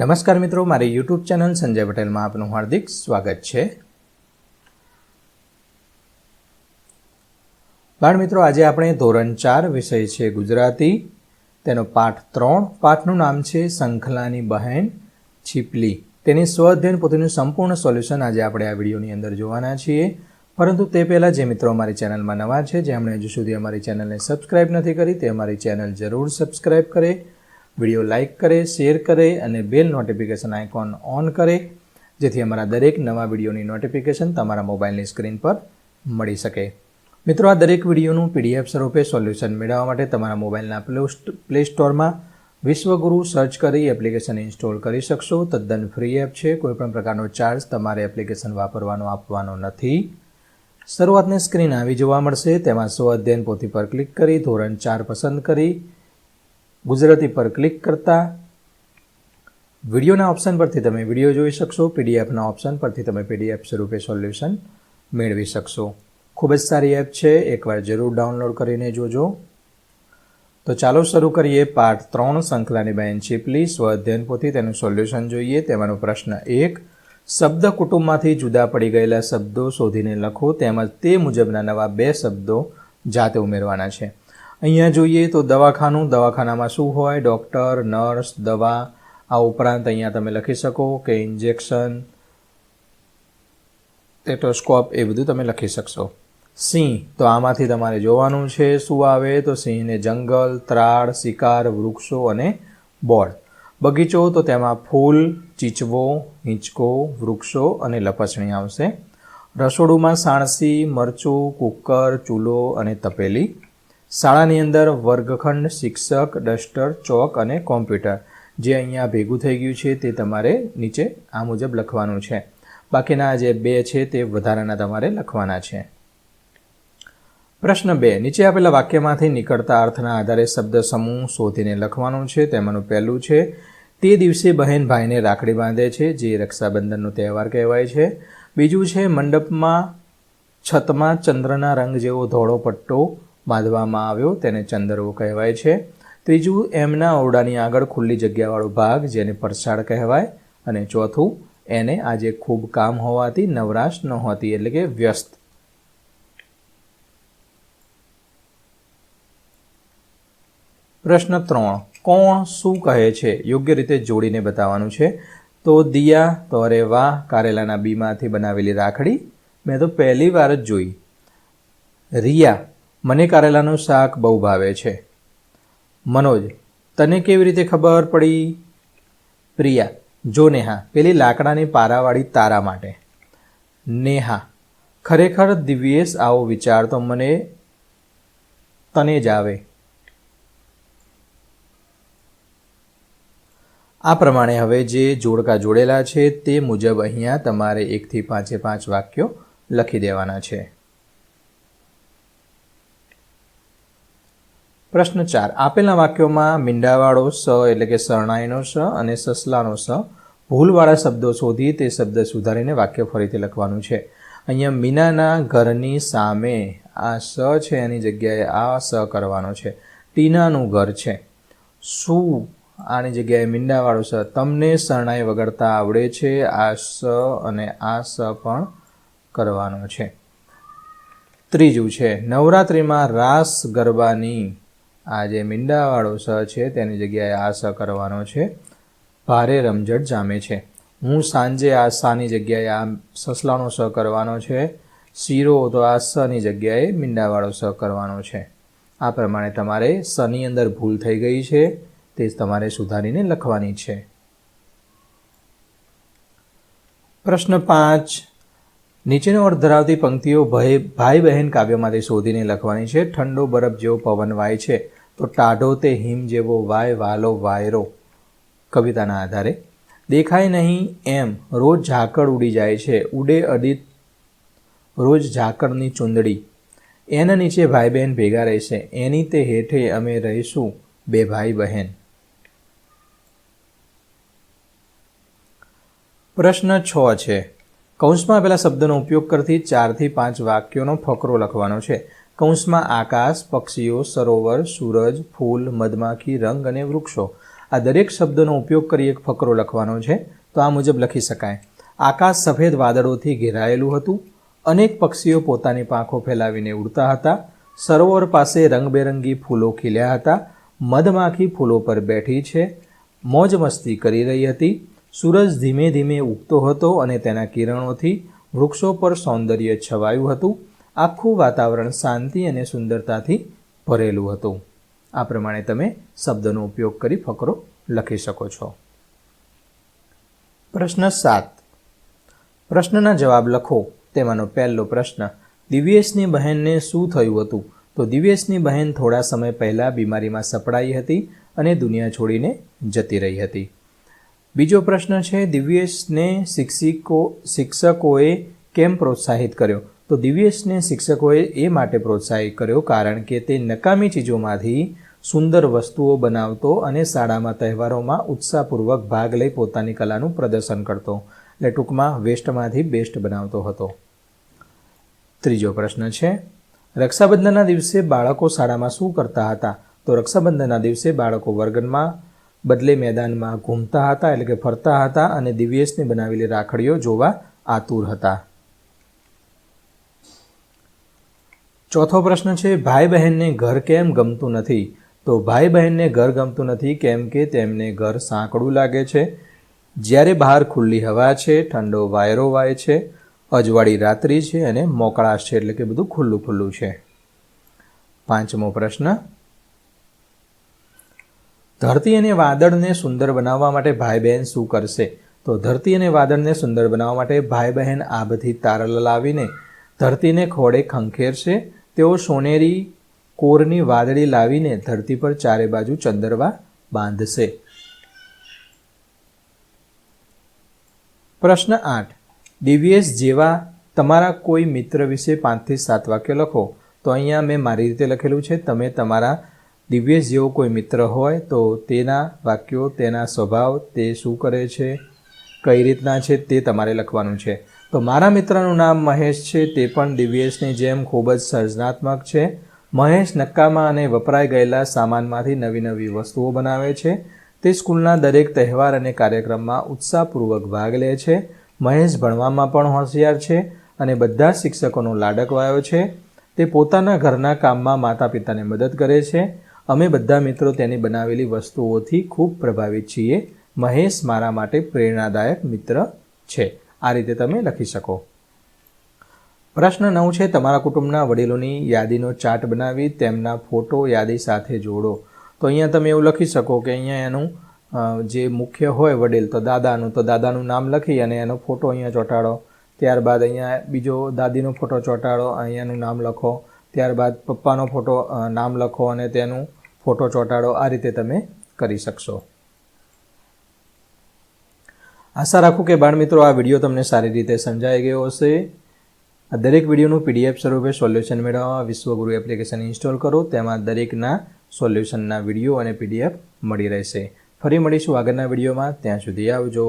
નમસ્કાર મિત્રો, મારી યુટ્યુબ ચેનલ સંજય પટેલમાં આપનું હાર્દિક સ્વાગત છે. બાળ મિત્રો, આજે આપણે ધોરણ ચાર વિષય છે ગુજરાતી. તેનો પાઠ ત્રણ, પાઠનું નામ છે શંખલાની બહેન છીપલી. તેની સ્વઅધ્યયન પોતાનું સંપૂર્ણ સોલ્યુશન આજે આપણે આ વિડીયોની અંદર જોવાના છીએ. પરંતુ તે પહેલાં જે મિત્રો અમારી ચેનલમાં નવા છે જેમણે હજુ સુધી અમારી ચેનલને સબસ્ક્રાઇબ નથી કરી, તે અમારી ચેનલ જરૂર સબસ્ક્રાઇબ કરે. વીડિયો લાઇક કરે, શેર કરે અને બેલ નોટિફિકેશન આઇકોન ઓન કરે, જેથી અમારા દરેક નવા વિડીયોની નોટિફિકેશન તમારા મોબાઈલની સ્ક્રીન પર મળી શકે. મિત્રો, આ દરેક વિડીયોનું પીડીએફ સ્વરૂપે સોલ્યુશન મેળવવા માટે તમારા મોબાઈલના પ્લે સ્ટોરમાં વિશ્વગુરુ સર્ચ કરી એપ્લિકેશન ઇન્સ્ટોલ કરી શકશો. તદ્દન ફ્રી એપ છે. કોઈપણ પ્રકારનો ચાર્જ તમારે એપ્લિકેશન વાપરવાનો, આપવાનો નથી. શરૂઆતની સ્ક્રીન આવી જોવા મળશે. તેમાં સ્વ અધ્યયન પોથી પર ક્લિક કરી ધોરણ ચાર પસંદ કરી ગુજરાતી પર ક્લિક કરતા વિડીયોના ઓપ્શન પરથી તમે વીડિયો જોઈ શકશો, પીડીએફના ઓપ્શન પરથી તમે પીડીએફ સ્વરૂપે સોલ્યુશન મેળવી શકશો. ખૂબ જ સારી એપ છે, એકવાર જરૂર ડાઉનલોડ કરીને જોજો. તો ચાલો શરૂ કરીએ પાઠ ત્રણ, સંકલાની બેન ચીપલી, સ્વ અધ્યયન પોથી તેનું સોલ્યુશન જોઈએ. તેમાંનો પ્રશ્ન એક, શબ્દ કુટુંબમાંથી જુદા પડી ગયેલા શબ્દો શોધીને લખો, તેમજ તે મુજબના નવા બે શબ્દો જાતે ઉમેરવાના છે. અહીંયા જોઈએ તો દવાખાનું, દવાખાનામાં શું હોય? ડૉક્ટર, નર્સ, દવા, આ ઉપરાંત અહીંયા તમે લખી શકો કે ઇન્જેક્શન ટેટોસ્કોપ એ બધું તમે લખી શકશો. સિંહ, તો આમાંથી તમારે જોવાનું છે શું આવે? તો સિંહને જંગલ, ત્રાળ, શિકાર, વૃક્ષો અને બોર્ડ બગીચો, તો તેમાં ફૂલ, ચીચવો, હિંચકો, વૃક્ષો અને લપસણી આવશે. રસોડુંમાં સાણસી, મરચું, કુકર, ચૂલો અને તપેલી શાળાની અંદર વર્ગખંડ શિક્ષક, ડસ્ટર, ચોક અને કોમ્પ્યુટર. જે અહીંયા ભેગું થઈ ગયું છે તે તમારે નીચે આ મુજબ લખવાનું છે. બાકીના જે બે છે તે વધારાના તમારે લખવાના છે. પ્રશ્ન બે. નીચે આપેલા વાક્યમાંથી નીકળતા અર્થના આધારે શબ્દ સમૂહ શોધીને લખવાનું છે. તેમાંનું પહેલું છે, તે દિવસે બહેન ભાઈને રાખડી બાંધે છે, જે રક્ષાબંધનનો તહેવાર કહેવાય છે. બીજું છે, મંડપમાં છતમાં ચંદ્રના રંગ જેવો ધોળો પટ્ટો બાંધવામાં આવ્યો, તેને ચંદરવો કહેવાય છે. ત્રીજું, એમના ઓરડાની આગળ ખુલ્લી જગ્યાવાળો ભાગ, જેને પરસાળ કહેવાય. અને ચોથું, એને આજે ખૂબ કામ હોવાથી નવરાશ નહોતી, એટલે કે વ્યસ્ત. પ્રશ્ન ત્રણ, કોણ શું કહે છે? યોગ્ય રીતે જોડીને બતાવવાનું છે. તો દિયા તો અરે વાહ, કારેલાના બીમાંથી બનાવેલી રાખડી. મેં તો પહેલી વાર જ જોઈ. રિયા મને કારેલાનું શાક બહુ ભાવે છે. મનોજ, તને કેવી રીતે ખબર પડી? પ્રિયા, જો નેહા, પેલી લાકડાની પારાવાળી તારા માટે. નેહા, ખરેખર દિવ્યેશ આવો વિચાર તો મને તને જ આવે. આ પ્રમાણે હવે જે જોડકા જોડેલા છે તે મુજબ અહીંયા તમારે એકથી પાંચે પાંચ વાક્યો લખી દેવાના છે. પ્રશ્ન ચાર. આપેલા વાક્યોમાં મીંડાવાળો સ એટલે કે શરણાઈનો સ અને સસલાનો સ. ભૂલવાળા શબ્દો શોધી તે શબ્દ સુધારીને વાક્ય ફરીથી લખવાનું છે. અહીંયા મીનાના ઘરની સામે આ સ છે, એની જગ્યાએ આ સ કરવાનો છે. ટીનાનું ઘર છે. શું આની જગ્યાએ મીંડાવાળો સ? તમને શરણાઈ વગડતા આવડે છે, આ સ અને આ સ પણ કરવાનો છે. ત્રીજું છે, નવરાત્રિમાં રાસ ગરબાની આ જે મીંડાવાળો સ છે, તેની જગ્યાએ આ સ કરવાનો છે. ભારે રમઝટ જામે છે. હું સાંજે આ સાની જગ્યાએ આ સસલાનો સ કરવાનો છે. શીરો તો આ સની જગ્યાએ મીંડાવાળો સ કરવાનો છે. આ પ્રમાણે તમારે સની અંદર ભૂલ થઈ ગઈ છે, તે તમારે સુધારીને લખવાની છે. પ્રશ્ન પાંચ. નીચેનો અર્થ ધરાવતી પંક્તિઓ ભાઈ ભાઈ બહેન કાવ્યમાંથી શોધીને લખવાની છે. ઠંડો બરફ જેવો પવન વાય છે. તો ટાઢો તે હિમ જેવો વાય વાલો વાયરો કવિતાના આધારે. દેખાય નહીં એમ રોજ ઝાકળ ઉડી જાય છે, ઉડે અડિત રોજ ઝાકળની ચૂંદડી. એના નીચે ભાઈ બહેન ભેગા રહેશે, એની તે હેઠે અમે રહીશું બે ભાઈ બહેન પ્રશ્ન છ છે. કૌંસમાં પહેલા શબ્દનો ઉપયોગ કરતી ચારથી પાંચ વાક્યોનો ફકરો લખવાનો છે. કૌંસમાં આકાશ, પક્ષીઓ, સરોવર, સૂરજ, ફૂલ, મધમાખી, રંગ અને વૃક્ષો. આ દરેક શબ્દનો ઉપયોગ કરી એક ફકરો લખવાનો છે. તો આ મુજબ લખી શકાય. આકાશ સફેદ વાદળોથી ઘેરાયેલું હતું. અનેક પક્ષીઓ પોતાની પાંખો ફેલાવીને ઉડતા હતા. સરોવર પાસે રંગબેરંગી ફૂલો ખીલ્યા હતા. મધમાખી ફૂલો પર બેઠી છે. મોજ મસ્તી કરી રહી હતી. સૂરજ ધીમે ધીમે ઉગતો હતો અને તેના કિરણોથી વૃક્ષો પર સૌંદર્ય છવાયું હતું. આખું વાતાવરણ શાંતિ અને સુંદરતાથી ભરેલું હતું. આ પ્રમાણે તમે શબ્દનો ઉપયોગ કરી ફકરો લખી શકો છો. પ્રશ્ન સાત. પ્રશ્નના જવાબ લખો. તેમાંનો પહેલો પ્રશ્ન, દિવ્યેશની બહેનને શું થયું હતું? તો દિવ્યેશની બહેન થોડા સમય પહેલાં બીમારીમાં સપડાઈ હતી અને દુનિયા છોડીને જતી રહી હતી. બીજો પ્રશ્ન છે, દિવ્યેશને શિક્ષિકો શિક્ષકોએ કેમ પ્રોત્સાહિત કર્યો? તો દિવ્યેશને શિક્ષકોએ એ માટે પ્રોત્સાહિત કર્યો કારણ કે તે નકામી ચીજોમાંથી સુંદર વસ્તુઓ બનાવતો અને શાળામાં તહેવારોમાં ઉત્સાહપૂર્વક ભાગ લઈ પોતાની કલાનું પ્રદર્શન કરતો. એટલે ટૂંકમાં વેસ્ટમાંથી બેસ્ટ બનાવતો હતો. ત્રીજો પ્રશ્ન છે, રક્ષાબંધનના દિવસે બાળકો શાળામાં શું કરતા હતા? તો રક્ષાબંધનના દિવસે બાળકો વર્ગનમાં બદલે મેદાનમાં ઘૂમતા હતા, એટલે કે ફરતા હતા અને દિવ્યેશની બનાવેલી રાખડીઓ જોવા આતુર હતા. ચોથો પ્રશ્ન છે, ભાઈ બહેનને ઘર કેમ ગમતું નથી? તો ભાઈ બહેનને ઘર ગમતું નથી કેમ કે તેમને ઘર સાંકડું લાગે છે. જ્યારે બહાર ખુલ્લી હવા છે, ઠંડો વાયરો વાય છે, અજવાળી રાત્રિ છે અને મોકળાશ છે, એટલે કે બધું ખુલ્લું ખુલ્લું છે. પાંચમો પ્રશ્ન, ધરતી અને વાદળને સુંદર બનાવવા માટે ભાઈ બહેન શું કરશે? તો ધરતી અને વાદળને સુંદર બનાવવા માટે ભાઈ બહેન આભથી તારલ લાવીને ધરતીને ખોડે ખંખેરશે. તેઓ સોનેરી કોરની વાદળી લાવીને ધરતી પર ચારે બાજુ ચંદરવા બાંધશે. પ્રશ્ન આઠ. ડીવીએસ જેવા તમારા કોઈ મિત્ર વિશે પાંચથી સાત વાક્ય લખો. તો અહીંયા મેં મારી રીતે લખેલું છે, તમે તમારા દિવ્યેશ જેવો કોઈ મિત્ર હોય તો તેના વાક્યો, તેના સ્વભાવ, તે શું કરે છે, કઈ રીતના છે તે તમારે લખવાનું છે. તો મારા મિત્રનું નામ મહેશ છે, તે પણ દિવ્યેશની જેમ ખૂબ જ સર્જનાત્મક છે. મહેશ નક્કામાં અને વપરાઈ ગયેલા સામાનમાંથી નવી નવી વસ્તુઓ બનાવે છે. તે સ્કૂલના દરેક તહેવાર અને કાર્યક્રમમાં ઉત્સાહપૂર્વક ભાગ લે છે. મહેશ ભણવામાં પણ હોશિયાર છે અને બધા શિક્ષકોનો લાડક વાયો છે. તે પોતાના ઘરના કામમાં માતા પિતાને મદદ કરે છે. અમે બધા મિત્રો તેની બનાવેલી વસ્તુઓથી ખૂબ પ્રભાવિત છીએ. મહેશ મારા માટે પ્રેરણાદાયક મિત્ર છે. આ રીતે તમે લખી શકો. પ્રશ્ન નવ છે, તમારા કુટુંબના વડીલોની યાદીનો ચાર્ટ બનાવી તેમના ફોટો યાદી સાથે જોડો. તો અહીંયા તમે એવું લખી શકો કે અહીંયા એનું જે મુખ્ય હોય વડીલ, તો દાદાનું તો દાદાનું નામ લખી અને એનો ફોટો અહીંયા ચોંટાડો. ત્યારબાદ અહીંયા બીજો દાદીનો ફોટો ચોંટાડો, અહીંયાનું નામ લખો. ત્યારબાદ પપ્પાનો ફોટો નામ લખો અને તેનું ફોટો ચોંટાડો. આ રીતે તમે કરી શકશો. આશા રાખું કે બાળમિત્રો આ વીડિયો તમને સારી રીતે સમજાઈ ગયો હશે. આ દરેક વિડીયોનું પીડીએફ સ્વરૂપે સોલ્યુશન મેળવવા વિશ્વગુરુ એપ્લિકેશન ઇન્સ્ટોલ કરો. તેમાં દરેકના સોલ્યુશનના વીડિયો અને પીડીએફ મળી રહેશે. ફરી મળીશું આગળના વિડીયોમાં. ત્યાં સુધી આવજો.